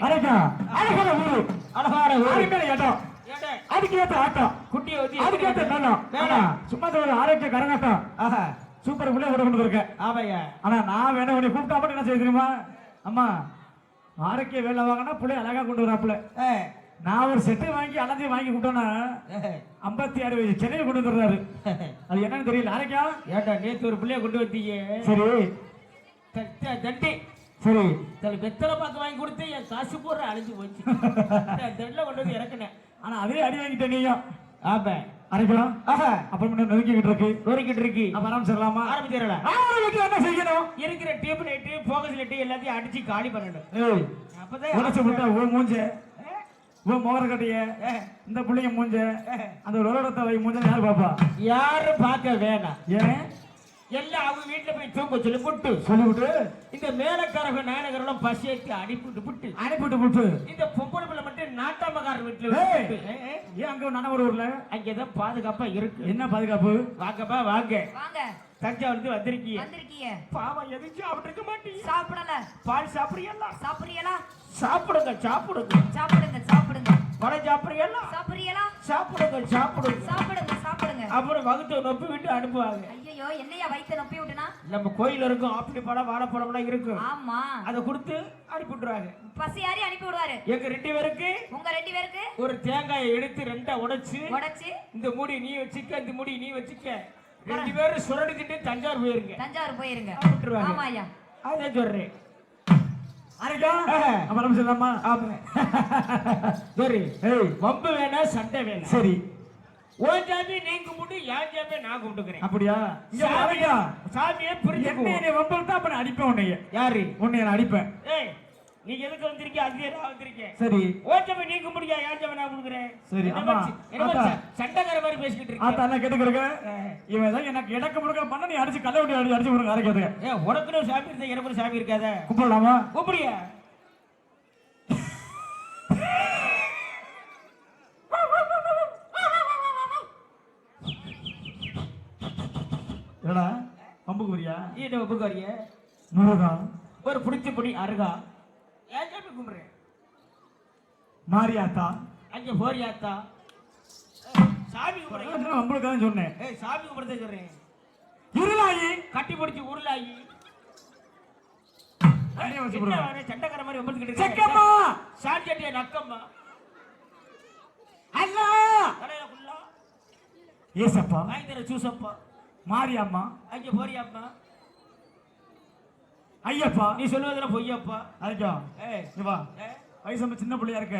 அரைக்கா அழகான ஊரு. அழகான ஊரு. அருமையான இடம். ஏண்டே, அதுக்கு ஏத்த ஆட்டம். குட்டியை வச்சு அதுக்கு ஏத்த ஆனா வேணாம். சும்மா ஒரு ஆரோக்கிய கரகாட்டம் ஆஹா. சூப்பர் புள்ளைய விட கொண்டு இருக்கேன் ஆமையா ஆனா நான் வேணா உன்னை கூப்பிட்டா மட்டும் என்ன தெரியுமா? அம்மா ஆரோக்கிய வேலை வாங்கினா பிள்ளை அழகா கொண்டு வராப்புல ஏ, நான் ஒரு செட்டு வாங்கி அலந்தி வாங்கி ஏ, ஐம்பத்தி ஆறு வயசு சென்னையில் கொண்டு வந்துடுறாரு. அது என்னன்னு தெரியல. ஆரோக்கியா ஏண்டா நேத்து ஒரு பிள்ளைய கொண்டு வந்தீங்க சரி. தட்ட- சரி தலை வெத்தலை பாக்கு வாங்கி கொடுத்து என் காசு போடுற அழிஞ்சு போச்சு. தென்ல கொண்டு வந்து இறக்குனேன். ஆனா அதே அடி வாங்கிட்டேன் நீயும். ஆமா அரைக்கலாம். அப்புறம் என்ன நெருங்கிக்கிட்டு இருக்கு. நொறுக்கிட்டு இருக்கு. அப்ப ஆரம்பிச்சிடலாமா? ஆரம்பிச்சிடலாம் என்ன செய்யணும்? இருக்கிற டியூப் லைட்டு போகஸ் லைட்டு எல்லாத்தையும் அடிச்சு காலி பண்ணணும் அப்பதான் உடச்சு விட்டா ஓ மூஞ்ச ஓ மோகர கட்டைய ஏ, இந்த பிள்ளைங்க மூஞ்ச அந்த லொலடத்தை வை மூஞ்ச யார் பாப்பா யாரும் பார்க்க வேணாம். ஏன்? எல்லாம் அவங்க வீட்டுல போய் தூங்க சொல்லி புட்டு. சொல்லிவிட்டு? இந்த மேலக்காரங்க நாயனகரெல்லாம் பசியேற்றி அடிப்புட்டு புட்டு. அனுப்பிட்டு விட்டு இந்த பொம்பளை பிள்ளை மட்டும் நாட்டாமக்காரர் வீட்டுல ஏன் அங்க நனவர் ஊர்ல? அங்கதான் பாதுகாப்பா இருக்கு. என்ன பாதுகாப்பு? வாங்கப்பா வாங்க. வாங்க. தஞ்சாவூர்ந்து வந்திருக்கீங்க. வந்திருக்கீங்க. பாவம் எதுவும் சாப்பிட்டு இருக்க மாட்டீங்க. சாப்பிடல. பால் சாப்பிடுறீங்களா சாப்பிடுறீங்களா சாப்பிடுங்க சாப்பிடுங்க. சாப்பிடுங்க சாப்பிடுங்க. பழம் சாப்பிடுறீங்களா சாப்பிடுறீங்களா சாப்பிடுங்க சாப்பிடுங்க சாப்பிடுங்க சாப்பிடுங்க. அப்புறம் வகுத்த நொப்பி விட்டு அனுப்புவாங்க. ஐயோ என்னையா வயித்த நொப்பி விட்டுனா? நம்ம கோயில் இருக்கும் ஆப்பிள் பழம் வாழைப்பழம்லாம் இருக்கும். ஆமா. அதை கொடுத்து அனுப்பி விட்டுருவாங்க பசி யாரி அனுப்பி விடுவாரு எங்க ரெண்டு பேருக்கு? உங்க ரெண்டு பேருக்கு? ஒரு தேங்காயை எடுத்து ரெண்டா உடைச்சு உடைச்சு. இந்த முடி நீ வச்சுக்க இந்த முடி நீ வச்சுக்க. ரெண்டு பேரும் சுரடிக்கிட்டு தஞ்சாவூர் போயிருங்க. தஞ்சாவூர் போயிருங்க. ஆமா ஐயா அதான் சொல்றேன். அரைக்கா ஆஹா. அப்ப ஆரம்பிச்சிடலாமா ஆமா. சரி. ஏய் வம்பு வேணாம் சண்டை வேணாம் சரி. உன் ஜாமி கும்பிட்டு என் ஜாமி நான் கும்பிட்டுக்கிறேன். அப்படியா? சாமியை என்ன புரிஞ்சுக்குவோம். என்னை வம்பல் தான் அப்ப நான் அடிப்பேன் உன்னைய. யாரு? உன்னைய நான் அடிப்பேன். ஏய் நீங்க எதுக்கு வந்திருக்கீங்க நான் வந்திருக்கேன் சரி. ஓன் ஜாமி நீ கும்பிடுங்க என் ஜாமி நான் கும்பிடுக்கிறேன் சரி, ஆமா. சண்டைக்கார மாதிரி பேசிக்கிட்டு இருக்கீங்க. என்ன கேட்டுக்கிறேன் இவன் ஏதாவது எனக்கு இடக்க முடுக்க பண்ண நீ அடிச்சு கல்ல விட்டு அடி அடிச்சு விடுங்க அரைக்கிறதுக்கு ஏ உனக்குன்னு சாமி இருந்தா எனக்கு சாமி இருக்காத? கூப்பிடலாமா? கூப்பிடியா என்னடா பம்புக்கு வரியா? நீ என்ன ஒப்புக்கு வரிய? முருகா. ஒரு பிடிச்ச பொடி அருகா. ஏன் சாமி கும்பிடுறேன் மாரியாத்தா. அங்க போறியாத்தா? ஏய், சாமி கும்பிடுறேன் உங்களுக்கு தான் சொன்னேன். ஏய் சாமி கும்பிடுறதே சொல்றேன். இருளாயி. கட்டி பிடிச்சி. வர சண்டைக்கார மாதிரி ஒம்பத்துக்கிட்டு செக்கம்மா. சாட்டிய நக்கம்மா. அல்லா. ஏசப்பா. வாங்கி தர சூசப்பா மாரியம்மா. அங்க போறியாப்பா ஐயப்பா. நீ சொல்லுவதுல பொய்யப்பா. ஏய் இங்க வா. வயசு சின்ன பிள்ளையா இருக்க.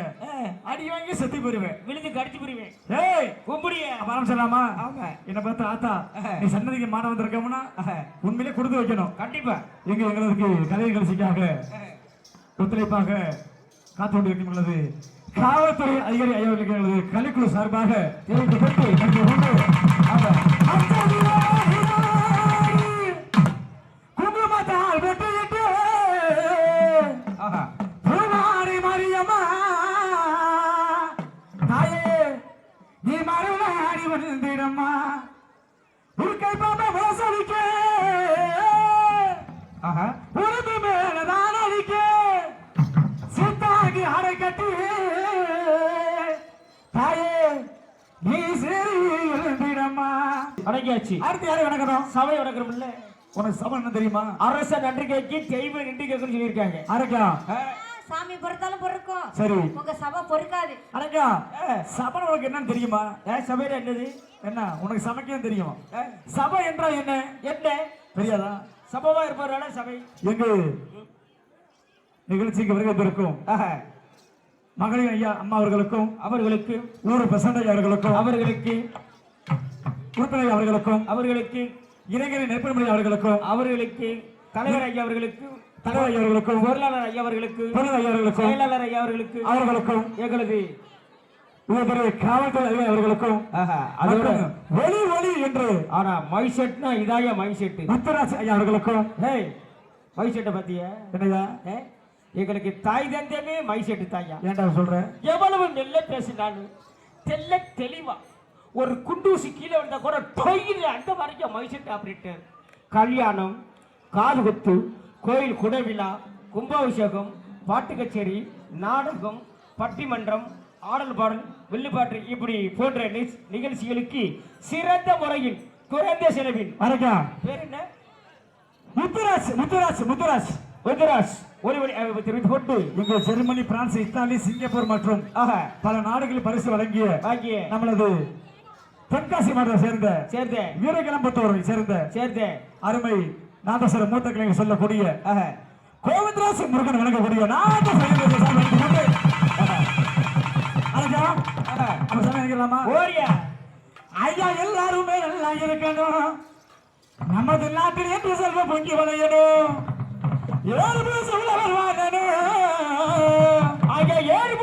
அடி வாங்கி செத்து போயிருவேன். விழுந்து கடிச்சு புரிவேன் ஏய் கும்பிடிய. ஆரம்பிச்சிடலாமா? ஆமா. என்ன பார்த்து ஆத்தா நீ சன்னதிக்கு மாட வந்திருக்கோம்னா உண்மையிலே கொடுத்து வைக்கணும். கண்டிப்பா. எங்க எங்களுக்கு கலை நிகழ்ச்சிக்காக ஏய், ஒத்துழைப்பாக காத்து கொண்டிருக்கும் உள்ளது காவல்துறை அதிகாரி ஐயாவுக்கு எங்களது கலைக்குழு சார்பாக கொண்டு. குங்குமத்தால் வெட்டியிட்டு வந்திடம்மா உருக்கை பாப்பா மோசடிக்க உறுதி மேலதான் அடிக்க. சித்தாகி அடை கட்டி. தாயே நீ சரி இருந்திடம்மா. அடங்கியாச்சு. அடுத்து யாரும் வணக்கம் சபை உடக்கிறோம்ல உனக்கு சபம் என்ன தெரியுமா? அரச நன்றி கேட்கி தெய்வ நின்று கேட்கணும்னு சொல்லியிருக்காங்க. அரக்கா சாமி பொறுத்தாலும் பொறுக்கும். சரி. உங்க சபை பொறுக்காது. அரக்கா சபம் உனக்கு என்னன்னு தெரியுமா? ஏய், சபையில என்னது? என்ன? உனக்கு சமைக்க தெரியும்? சபை என்றால் என்ன? என்ன? தெரியாதா? சபமா இருப்பவரால சபை? எங்கு? நிகழ்ச்சிக்கு வருகை ஆஹா. மகளிர் ஐயா அம்மா அவர்களுக்கும் அவர்களுக்கு ஊர் பிரசண்ட அவர்களுக்கும் அவர்களுக்கு உறுப்பினர் அவர்களுக்கும் அவர்களுக்கு இளைஞரி நெற்பமணி அவர்களுக்கும் அவர்களுக்கு தலைவர் ஐயா அவர்களுக்கு தலைவர் ஐயா அவர்களுக்கும் பொருளாளர் ஐயா அவர்களுக்கு பொருள் ஐயா அவர்களுக்கும் செயலாளர் ஐயா அவர்களுக்கு அவர்களுக்கும் எங்களது உயர்திரு காவல்துறை அதிகாரி அவர்களுக்கும் அதோட ஒளி ஒளி என்று ஆனா மைசெட்னா இதாயா மைசெட் முத்துராஜ் ஐயா அவர்களுக்கும் ஹேய் மைசெட்டை பத்தியா? என்னையா? எங்களுக்கு தாய் தந்தமே மைசெட்டு தாயா? ஏன்டா சொல்ற? எவ்வளவு மெல்ல பேசினாலும் தெல்ல தெளிவா ஒரு குண்டூசி கீழே விழுந்தா கூட டொய்னு அந்த வரைக்கும் மைசெட் ஆபரேட்டர் கல்யாணம் காது குத்து கோயில் குடவிழா கும்பாபிஷேகம் பாட்டு கச்சேரி நாடகம் பட்டிமன்றம் ஆடல் பாடல் வில்லுப்பாட்டு இப்படி போன்ற நிகழ்ச்சிகளுக்கு சிறந்த முறையில் குறைந்த செலவில் வணக்கம் பேர் என்ன? முத்துராஜ் முத்துராஜ் முத்துராஜ் முத்துராஜ் ஒரு தெரிவித்துக் கொண்டு. இங்கு ஜெர்மனி பிரான்ஸ் இத்தாலி சிங்கப்பூர் மற்றும் ஆக பல நாடுகளில் பரிசு வழங்கிய நம்மளது தென்காசி மாவட்டத்தை சேர்ந்த சேர்ந்த. வீரகிளம்பத்தூரை சேர்ந்த சேர்ந்த. அருமை நாதஸ்வர மூத்த கலைஞர் சொல்லக்கூடிய ஆக கோவிந்தராஜ் முருகன் ஓரியா ஐயா எல்லாருமே நல்லா இருக்கணும். நமது நாட்டில் என்று செல்வம் பொங்கி வளையணும். ஏழு பேர் சொல்ல வருவாங்கணும் ஆகிய ஏழு